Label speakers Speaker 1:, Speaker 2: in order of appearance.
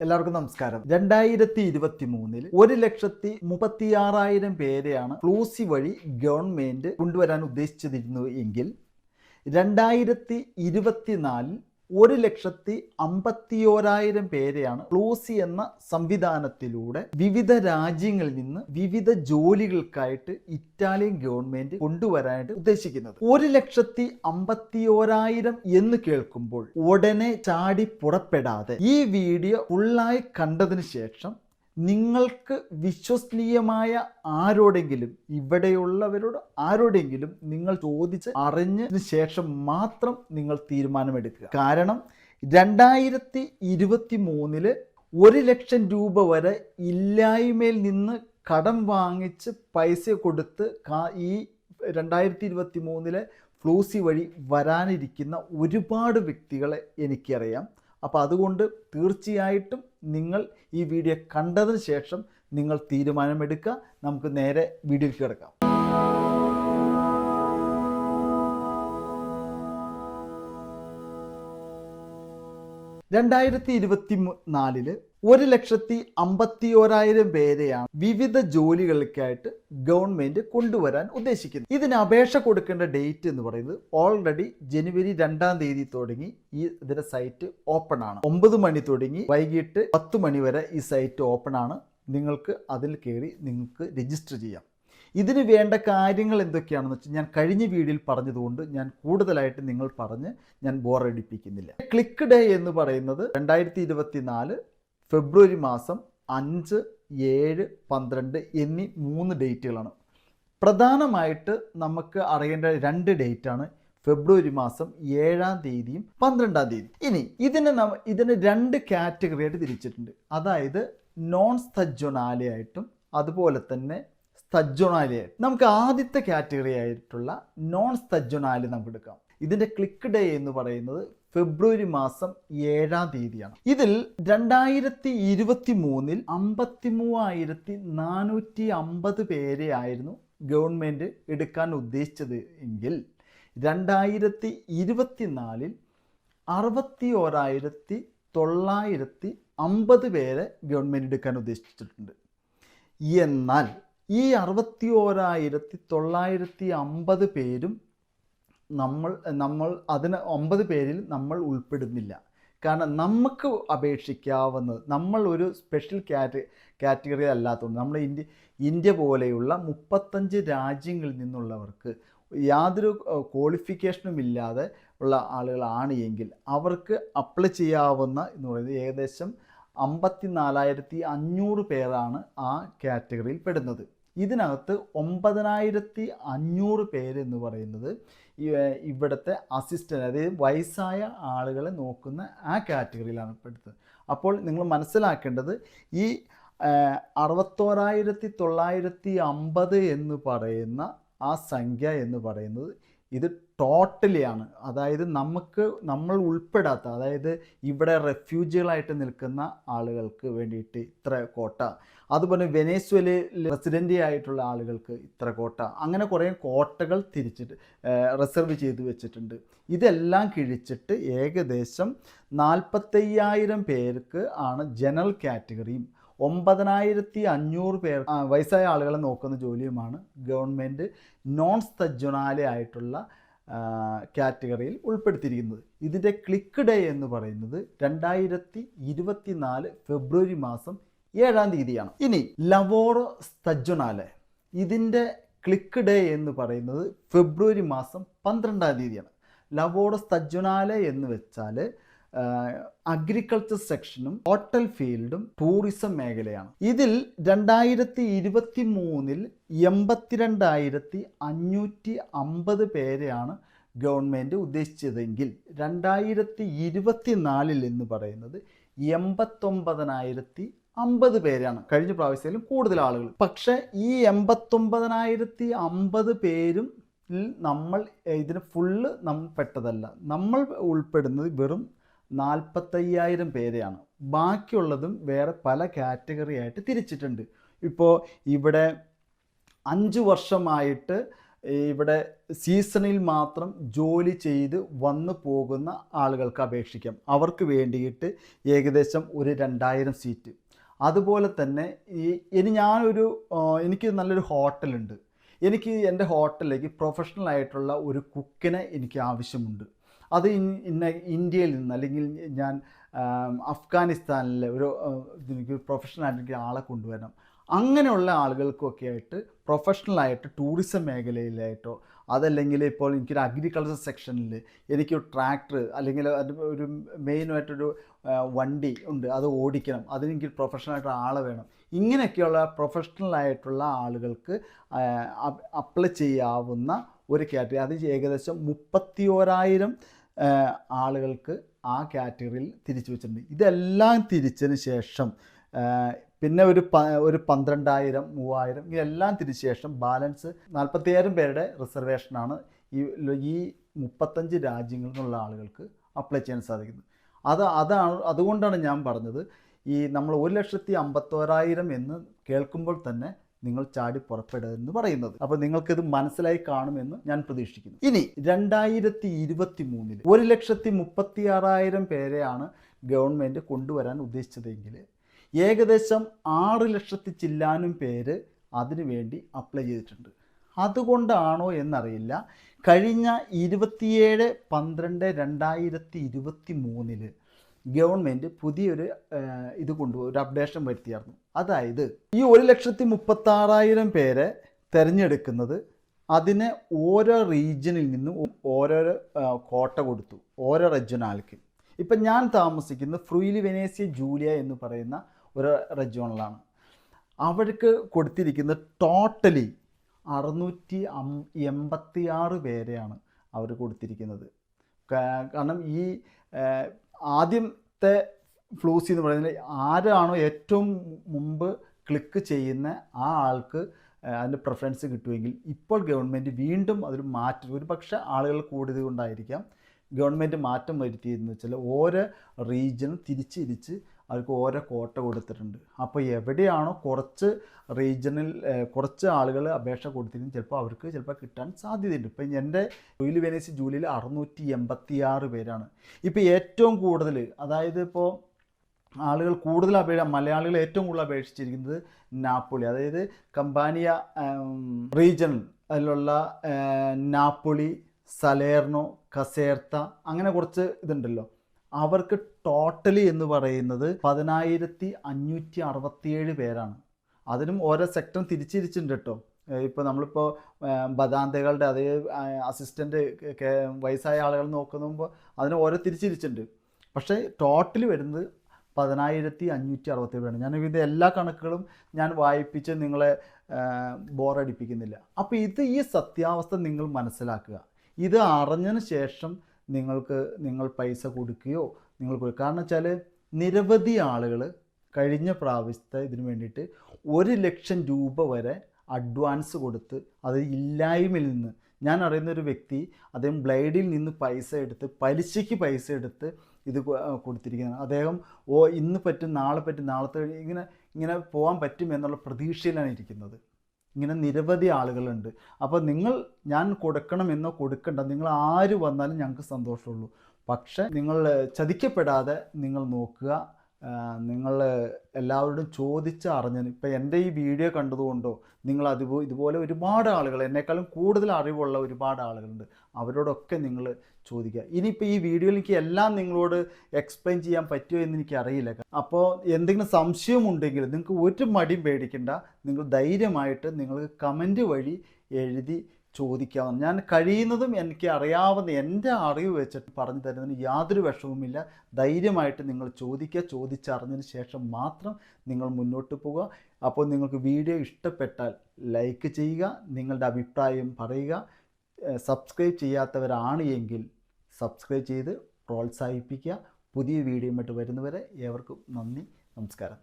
Speaker 1: എല്ലാവർക്കും നമസ്കാരം. രണ്ടായിരത്തി ഇരുപത്തി മൂന്നിൽ ഒരു ലക്ഷത്തി മുപ്പത്തിയാറായിരം പേരെയാണ് ഫ്ലൂസി വഴി ഗവൺമെന്റ് കൊണ്ടുവരാൻ ഉദ്ദേശിച്ചിരുന്നു എങ്കിൽ രണ്ടായിരത്തി ഇരുപത്തിനാലിൽ ഒരു ലക്ഷത്തി അമ്പത്തിയോരായിരം പേരെയാണ് ക്ലോസി എന്ന സംവിധാനത്തിലൂടെ വിവിധ രാജ്യങ്ങളിൽ നിന്ന് വിവിധ ജോലികൾക്കായിട്ട് ഇറ്റാലിയൻ ഗവൺമെന്റ് കൊണ്ടുവരാനായിട്ട് ഉദ്ദേശിക്കുന്നത്. ഒരു ലക്ഷത്തി അമ്പത്തിയോരായിരം എന്ന് കേൾക്കുമ്പോൾ ഉടനെ ചാടി പുറപ്പെടാതെ ഈ വീഡിയോ ഫുള്ളായി കണ്ടതിന് ശേഷം നിങ്ങൾക്ക് വിശ്വസനീയമായ ആരോടെങ്കിലും ഇവിടെയുള്ളവരോട് ആരോടെങ്കിലും നിങ്ങൾ ചോദിച്ച് അറിഞ്ഞതിന് ശേഷം മാത്രം നിങ്ങൾ തീരുമാനമെടുക്കുക. കാരണം രണ്ടായിരത്തി ഇരുപത്തി മൂന്നിൽ ഒരു ലക്ഷം രൂപ വരെ ഇല്ലായ്മയിൽ നിന്ന് കടം വാങ്ങിച്ച് പൈസ കൊടുത്ത് ഈ രണ്ടായിരത്തി ഇരുപത്തി മൂന്നിലെ ഫ്ലൂസി വഴി വരാനിരിക്കുന്ന ഒരുപാട് വ്യക്തികളെ എനിക്കറിയാം. അപ്പോൾ അതുകൊണ്ട് തീർച്ചയായിട്ടും നിങ്ങൾ ഈ വീഡിയോ കണ്ടതിന് ശേഷം നിങ്ങൾ തീരുമാനമെടുക്കുക. നമുക്ക് നേരെ വീഡിയോയ്ക്ക് കിടക്കാം. രണ്ടായിരത്തി ഇരുപത്തി നാലിൽ ഒരു ലക്ഷത്തി അമ്പത്തി ഓരായിരം പേരെയാണ് വിവിധ ജോലികൾക്കായിട്ട് ഗവൺമെന്റ് കൊണ്ടുവരാൻ ഉദ്ദേശിക്കുന്നത്. ഇതിന് അപേക്ഷ കൊടുക്കേണ്ട ഡേറ്റ് എന്ന് പറയുന്നത് ഓൾറെഡി ജനുവരി രണ്ടാം തീയതി തുടങ്ങി ഈ ഇതിന്റെ സൈറ്റ് ഓപ്പൺ ആണ്. ഒമ്പത് മണി തുടങ്ങി വൈകിട്ട് പത്ത് മണി വരെ ഈ സൈറ്റ് ഓപ്പൺ ആണ്. നിങ്ങൾക്ക് അതിൽ കയറി നിങ്ങൾക്ക് രജിസ്റ്റർ ചെയ്യാം. ഇതിന് വേണ്ട കാര്യങ്ങൾ എന്തൊക്കെയാണെന്ന് വെച്ചാൽ ഞാൻ കഴിഞ്ഞ വീഡിയോയിൽ പറഞ്ഞതുകൊണ്ട് ഞാൻ കൂടുതലായിട്ട് നിങ്ങൾ പറഞ്ഞ് ഞാൻ ബോറടിപ്പിക്കുന്നില്ല ക്ലിക്ക് ഡേ എന്ന് പറയുന്നത് രണ്ടായിരത്തി ഇരുപത്തി നാല് ഫെബ്രുവരി മാസം അഞ്ച് ഏഴ് പന്ത്രണ്ട് എന്നീ മൂന്ന് ഡേറ്റുകളാണ്. പ്രധാനമായിട്ട് നമുക്ക് അറിയേണ്ട രണ്ട് ഡേറ്റാണ് ഫെബ്രുവരി മാസം ഏഴാം തീയതിയും പന്ത്രണ്ടാം തീയതി ഇനി ഇതിനെ നമ്മ ഇതിനെ രണ്ട് കാറ്റഗറി ആയിട്ട് തിരിച്ചിട്ടുണ്ട്. അതായത് നോൺ സ്തജ്വനാലയായിട്ടും അതുപോലെ തന്നെ സ്തജ്വനാലയായിട്ടും നമുക്ക് ആദ്യത്തെ കാറ്റഗറി ആയിട്ടുള്ള നോൺ സ്തജ്വനാലി നമുക്ക് എടുക്കാം. ഇതിന്റെ ക്ലിക്ക് ഡേ എന്ന് പറയുന്നത് ഫെബ്രുവരി മാസം ഏഴാം തീയതിയാണ്. ഇതിൽ രണ്ടായിരത്തി ഇരുപത്തി മൂന്നിൽ അമ്പത്തി മൂവായിരത്തി നാനൂറ്റി അമ്പത് പേരെ ആയിരുന്നു ഗവൺമെന്റ് എടുക്കാൻ ഉദ്ദേശിച്ചത് എങ്കിൽ രണ്ടായിരത്തി ഇരുപത്തിനാലിൽ അറുപത്തി ഓരായിരത്തി തൊള്ളായിരത്തി അമ്പത് പേരെ ഗവൺമെന്റ് എടുക്കാൻ ഉദ്ദേശിച്ചിട്ടുണ്ട്. എന്നാൽ ഈ അറുപത്തി ഓരായിരത്തി തൊള്ളായിരത്തി അമ്പത് പേരും നമ്മൾ നമ്മൾ അതിന് ഒമ്പത് പേരിൽ നമ്മൾ ഉൾപ്പെടുന്നില്ല. കാരണം നമുക്ക് അപേക്ഷിക്കാവുന്നത് നമ്മൾ ഒരു സ്പെഷ്യൽ കാറ്റ കാറ്റഗറി അല്ലാത്തതുകൊണ്ട് നമ്മൾ ഇന്ത്യ ഇന്ത്യ പോലെയുള്ള മുപ്പത്തഞ്ച് രാജ്യങ്ങളിൽ നിന്നുള്ളവർക്ക് യാതൊരു ക്വാളിഫിക്കേഷനും ഇല്ലാതെ ഉള്ള ആളുകളാണ് എങ്കിൽ അവർക്ക് അപ്ലൈ ചെയ്യാവുന്ന എന്ന് പറയുന്നത് ഏകദേശം അമ്പത്തി നാലായിരത്തി അഞ്ഞൂറ് പേരാണ് ആ കാറ്റഗറിയിൽ പെടുന്നത്. ഇതിനകത്ത് ഒമ്പതിനായിരത്തി അഞ്ഞൂറ് പേര് എന്ന് പറയുന്നത് ഇവിടുത്തെ അസിസ്റ്റന്റ് അതായത് വയസ്സായ ആളുകളെ നോക്കുന്ന ആ കാറ്റഗറിയിലാണ് പെടുന്നത് അപ്പോൾ നിങ്ങൾ മനസ്സിലാക്കേണ്ടത് ഈ അറുപത്തോരായിരത്തി തൊള്ളായിരത്തി അമ്പത് എന്ന് പറയുന്ന ആ സംഖ്യ എന്ന് പറയുന്നത് ഇത് ടോട്ടലി ആണ്. അതായത് നമുക്ക് നമ്മൾ ഉൾപ്പെടാത്ത അതായത് ഇവിടെ റെഫ്യൂജികളായിട്ട് നിൽക്കുന്ന ആളുകൾക്ക് വേണ്ടിയിട്ട് ഇത്ര കോട്ട അതുപോലെ വെനേസ്വലയിൽ റെസിഡന്റ് ആയിട്ടുള്ള ആളുകൾക്ക് ഇത്ര കോട്ട അങ്ങനെ കുറേ കോട്ടകൾ തിരിച്ചിട്ട് റിസർവ് ചെയ്തു വെച്ചിട്ടുണ്ട്. ഇതെല്ലാം കിഴിച്ചിട്ട് ഏകദേശം നാൽപ്പത്തയ്യായിരം പേർക്ക് ആണ് ജനറൽ കാറ്റഗറിയും ഒമ്പതിനായിരത്തി അഞ്ഞൂറ് പേർ വയസ്സായ ആളുകളെ നോക്കുന്ന ജോലിയുമാണ് ഗവൺമെന്റ് നോൺ സ്ഥജൊണാലി ആയിട്ടുള്ള കാറ്റഗറിയിൽ ഉൾപ്പെടുത്തിയിരിക്കുന്നത്. ഇതിന്റെ ക്ലിക്ക് ഡേ എന്ന് പറയുന്നത് രണ്ടായിരത്തി ഇരുപത്തി നാല് ഫെബ്രുവരി മാസം ഏഴാം തീയതിയാണ്. ഇനി ലവോറോ സ്ഥജൊണാലെ ഇതിന്റെ ക്ലിക്ക് ഡേ എന്ന് പറയുന്നത് ഫെബ്രുവരി മാസം പന്ത്രണ്ടാം തീയതിയാണ്. ലവോറോ സ്ഥജൊണാലെ എന്ന് വെച്ചാൽ അഗ്രികൾച്ചർ സെക്ഷനും ഹോട്ടൽ ഫീൽഡും ടൂറിസം മേഖലയാണ് ഇതിൽ രണ്ടായിരത്തി ഇരുപത്തി മൂന്നിൽ എൺപത്തിരണ്ടായിരത്തി അഞ്ഞൂറ്റി അമ്പത് പേരെയാണ് ഗവൺമെന്റ് ഉദ്ദേശിച്ചതെങ്കിൽ രണ്ടായിരത്തി ഇരുപത്തി നാലിൽ എന്ന് പറയുന്നത് എൺപത്തൊമ്പതിനായിരത്തി അമ്പത് പേരാണ്. കഴിഞ്ഞ പ്രാവശ്യത്തിലും കൂടുതൽ ആളുകൾ. പക്ഷേ ഈ എൺപത്തൊമ്പതിനായിരത്തി അമ്പത് പേരും നമ്മൾ ഇതിന് ഫുള്ള് നമ്മൾ പെട്ടതല്ല. നമ്മൾ ഉൾപ്പെടുന്നത് വെറും നാൽപ്പത്തയ്യായിരം പേരെയാണ്. ബാക്കിയുള്ളതും വേറെ പല കാറ്റഗറി ആയിട്ട് തിരിച്ചിട്ടുണ്ട്. ഇപ്പോൾ ഇവിടെ അഞ്ച് വർഷമായിട്ട് ഇവിടെ സീസണിൽ മാത്രം ജോലി ചെയ്ത് വന്നു പോകുന്ന ആളുകൾക്ക് അപേക്ഷിക്കാം. അവർക്ക് വേണ്ടിയിട്ട് ഏകദേശം ഒരു രണ്ടായിരം സീറ്റ്. അതുപോലെ തന്നെ ഈ ഇനി ഞാനൊരു എനിക്ക് നല്ലൊരു ഹോട്ടലുണ്ട്. എനിക്ക് എന്റെ ഹോട്ടലിലേക്ക് പ്രൊഫഷണൽ ആയിട്ടുള്ള ഒരു കുക്കിനെ എനിക്ക് ആവശ്യമുണ്ട്. അത് ഇന്ന ഇന്ത്യയിൽ നിന്ന് അല്ലെങ്കിൽ ഞാൻ അഫ്ഗാനിസ്ഥാനിലെ ഒരു എനിക്ക് എനിക്ക് ആളെ കൊണ്ടുവരണം. അങ്ങനെയുള്ള ആളുകൾക്കൊക്കെ ആയിട്ട് പ്രൊഫഷണലായിട്ട് ടൂറിസം മേഖലയിലായിട്ടോ അതല്ലെങ്കിൽ ഇപ്പോൾ എനിക്കൊരു അഗ്രികൾച്ചർ സെക്ഷനിൽ എനിക്ക് ട്രാക്ടർ അല്ലെങ്കിൽ അത് ഒരു മെയിനായിട്ടൊരു ആ, വണ്ടി ഉണ്ട് അത് ഓടിക്കണം. അതിനെനിക്ക് പ്രൊഫഷണലായിട്ട് ആളെ വേണം. ഇങ്ങനെയൊക്കെയുള്ള പ്രൊഫഷണലായിട്ടുള്ള ആളുകൾക്ക് അപ്ലൈ ചെയ്യാവുന്ന ഒരു കാറ്റഗറി അത് ഏകദേശം മുപ്പത്തി ഓരായിരം ആളുകൾക്ക് ആ കാറ്റഗറിയിൽ തിരിച്ചു വെച്ചിട്ടുണ്ട്. ഇതെല്ലാം തിരിച്ചതിന് ശേഷം പിന്നെ ഒരു പ ഒരു പന്ത്രണ്ടായിരം മൂവായിരം ഇതെല്ലാം തിരിച്ച ശേഷം ബാലൻസ് നാൽപ്പത്തിയായിരം പേരുടെ റിസർവേഷനാണ് ഈ ഈ മുപ്പത്തഞ്ച് രാജ്യങ്ങളിൽ നിന്നുള്ള ആളുകൾക്ക് അപ്ലൈ ചെയ്യാൻ സാധിക്കുന്നത്. അത് അതാണ് അതുകൊണ്ടാണ് ഞാൻ പറഞ്ഞത് ഈ നമ്മൾ ഒരു ലക്ഷത്തി അമ്പത്തോരായിരം എന്ന് കേൾക്കുമ്പോൾ തന്നെ നിങ്ങൾ ചാടി പുറപ്പെടരുതെന്ന് പറയുന്നത്. അപ്പോൾ നിങ്ങൾക്കിത് മനസ്സിലായി കാണുമെന്ന് ഞാൻ പ്രതീക്ഷിക്കുന്നു. ഇനി രണ്ടായിരത്തി ഇരുപത്തി മൂന്നിൽ ഒരു ലക്ഷത്തി മുപ്പത്തി ആറായിരം പേരെയാണ് ഗവൺമെന്റ് കൊണ്ടുവരാൻ ഉദ്ദേശിച്ചതെങ്കിൽ ഏകദേശം ആറ് ലക്ഷത്തി ചില്ലാനും പേര് അതിനുവേണ്ടി അപ്ലൈ ചെയ്തിട്ടുണ്ട്. അതുകൊണ്ടാണോ എന്നറിയില്ല. കഴിഞ്ഞ ഇരുപത്തിയേഴ് പന്ത്രണ്ട് രണ്ടായിരത്തി ഇരുപത്തി മൂന്നിൽ ഗവൺമെന്റ് പുതിയൊരു ഇത് കൊണ്ടുപോയി ഒരു അപ്ഡേഷൻ വരുത്തിയായിരുന്നു. അതായത് ഈ ഒരു ലക്ഷത്തി മുപ്പത്താറായിരം പേരെ തിരഞ്ഞെടുക്കുന്നത് അതിനെ ഓരോ റീജിയനിൽ നിന്നും ഓരോരോ കോട്ട കൊടുത്തു ഓരോ റെജിയനാൾക്ക് ഇപ്പം ഞാൻ താമസിക്കുന്നത് ഫ്രൂയിലി വെനേസിയ ജൂലിയ എന്ന് പറയുന്ന ഒരു റെജ്യണലാണ്. അവർക്ക് കൊടുത്തിരിക്കുന്ന ടോട്ടലി അറുന്നൂറ്റി അം എൺപത്തി ആറ് പേരെയാണ് അവർ കൊടുത്തിരിക്കുന്നത്. കാരണം ഈ ആദ്യത്തെ ഫ്ലൂസി എന്ന് പറയുന്നത് ആരാണോ ഏറ്റവും മുമ്പ് ക്ലിക്ക് ചെയ്യുന്ന ആ ആൾക്ക് അതിന്റെ പ്രിഫറൻസ് കിട്ടുമെങ്കിൽ ഇപ്പോൾ ഗവൺമെന്റ് വീണ്ടും അതൊരു മാറ്റം ഒരു പക്ഷേ ആളുകൾ കൂടിയത് കൊണ്ടായിരിക്കാം ഗവൺമെന്റ് മാറ്റം വരുത്തിയെന്ന് വെച്ചാൽ ഓരോ റീജിയനും തിരിച്ചിരിച്ച് അവർക്ക് ഓരോ കോട്ട കൊടുത്തിട്ടുണ്ട്. അപ്പോൾ എവിടെയാണോ കുറച്ച് റീജിയണിൽ കുറച്ച് ആളുകൾ അപേക്ഷ കൊടുത്തിരുന്നു ചിലപ്പോൾ അവർക്ക് ചിലപ്പോൾ കിട്ടാൻ സാധ്യതയുണ്ട്. ഇപ്പം എന്റെ തൊഴിൽ വേനേസി ജൂലിയിൽ അറുന്നൂറ്റി എൺപത്തി ആറ് പേരാണ്. ഇപ്പോൾ ഏറ്റവും കൂടുതൽ അതായത് ഇപ്പോൾ ആളുകൾ കൂടുതൽ അപേക്ഷ മലയാളികൾ ഏറ്റവും കൂടുതൽ അപേക്ഷിച്ചിരിക്കുന്നത് നാപ്പൊളി. അതായത് കമ്പാനിയ റീജിയണൽ അതിലുള്ള നാപ്പൊളി സലേർണോ കസേർത്ത അങ്ങനെ കുറച്ച് ഇതുണ്ടല്ലോ. അവർക്ക് ടോട്ടലി എന്ന് പറയുന്നത് പതിനായിരത്തി അഞ്ഞൂറ്റി അറുപത്തിയേഴ് പേരാണ്. അതിനും ഓരോ സെക്ടറും തിരിച്ചിരിച്ചിട്ടുണ്ട് കേട്ടോ. ഇപ്പോൾ നമ്മളിപ്പോൾ ബദാന്തകളുടെ അതേ അസിസ്റ്റന്റ് വയസ്സായ ആളുകൾ നോക്കുമ്പോൾ അതിന് ഓരോ തിരിച്ചിരിച്ചിട്ടുണ്ട്. പക്ഷേ ടോട്ടലി വരുന്നത് പതിനായിരത്തി അഞ്ഞൂറ്റി അറുപത്തേഴാണ് ഞാൻ ഇത് എല്ലാ കണക്കുകളും ഞാൻ വായിപ്പിച്ച് നിങ്ങളെ ബോറടിപ്പിക്കുന്നില്ല. അപ്പോൾ ഇത് ഈ സത്യാവസ്ഥ നിങ്ങൾ മനസ്സിലാക്കുക. ഇത് അറിഞ്ഞതിന് ശേഷം നിങ്ങൾക്ക് നിങ്ങൾ പൈസ കൊടുക്കുകയോ നിങ്ങൾ കാരണം വെച്ചാൽ നിരവധി ആളുകൾ കഴിഞ്ഞ പ്രാവശ്യത്തെ ഇതിനു വേണ്ടിയിട്ട് ഒരു ലക്ഷം രൂപ വരെ അഡ്വാൻസ് കൊടുത്ത് അത് ഇല്ലായ്മയിൽ നിന്ന് ഞാൻ അറിയുന്ന ഒരു വ്യക്തി അദ്ദേഹം ബ്ലൈഡിൽ നിന്ന് പൈസ എടുത്ത് പലിശയ്ക്ക് പൈസ എടുത്ത് ഇത് കൊടുത്തിരിക്കുന്നത്. അദ്ദേഹം ഓ ഇന്ന് പറ്റും നാളെ പറ്റും നാളത്തെ ഇങ്ങനെ ഇങ്ങനെ പോകാൻ പറ്റും എന്നുള്ള പ്രതീക്ഷയിലാണ് ഇരിക്കുന്നത്. ഇങ്ങനെ നിരവധി ആളുകളുണ്ട്. അപ്പോൾ നിങ്ങൾ ഞാൻ കൊടുക്കണമെന്നോ കൊടുക്കണ്ട. നിങ്ങൾ ആര് വന്നാലും ഞങ്ങൾക്ക് സന്തോഷമുള്ളൂ. പക്ഷെ നിങ്ങൾ ചതിക്കപ്പെടാതെ നിങ്ങൾ നോക്കുക. നിങ്ങൾ എല്ലാവരോടും ചോദിച്ച് അറിഞ്ഞതിന് ഇപ്പം എന്റെ ഈ വീഡിയോ കണ്ടതുകൊണ്ടോ നിങ്ങൾ അതുപോലെ ഇതുപോലെ ഒരുപാട് ആളുകൾ എന്നെക്കാളും കൂടുതൽ അറിവുള്ള ഒരുപാട് ആളുകളുണ്ട്. അവരോടൊക്കെ നിങ്ങൾ ചോദിക്കുക. ഇനിയിപ്പോൾ ഈ വീഡിയോയിൽ എനിക്ക് എല്ലാം നിങ്ങളോട് എക്സ്പ്ലെയിൻ ചെയ്യാൻ പറ്റുമോ എന്ന് എനിക്ക് അറിയില്ല അപ്പോൾ എന്തെങ്കിലും സംശയമുണ്ടെങ്കിൽ നിങ്ങൾക്ക് ഒരു മടിയും പേടിക്കണ്ട. നിങ്ങൾ ധൈര്യമായിട്ട് നിങ്ങൾ കമന്റ് വഴി എഴുതി ചോദിക്കാവുന്ന ഞാൻ കഴിയുന്നതും എനിക്ക് അറിയാവുന്ന എന്റെ അറിവ് വെച്ചിട്ട് പറഞ്ഞു തരുന്നതിന് യാതൊരു വിഷമവുമില്ല. ധൈര്യമായിട്ട് നിങ്ങൾ ചോദിക്കുക. ചോദിച്ചറിഞ്ഞതിന് ശേഷം മാത്രം നിങ്ങൾ മുന്നോട്ട് പോവുക. അപ്പോൾ നിങ്ങൾക്ക് വീഡിയോ ഇഷ്ടപ്പെട്ടാൽ ലൈക്ക് ചെയ്യുക. നിങ്ങളുടെ അഭിപ്രായം പറയുക. സബ്സ്ക്രൈബ് ചെയ്യാത്തവരാണ് എങ്കിൽ സബ്സ്ക്രൈബ് ചെയ്ത് പ്രോത്സാഹിപ്പിക്കുക. പുതിയ വീഡിയോയുമായിട്ട് വരുന്നവരെ ഏവർക്കും നന്ദി നമസ്കാരം.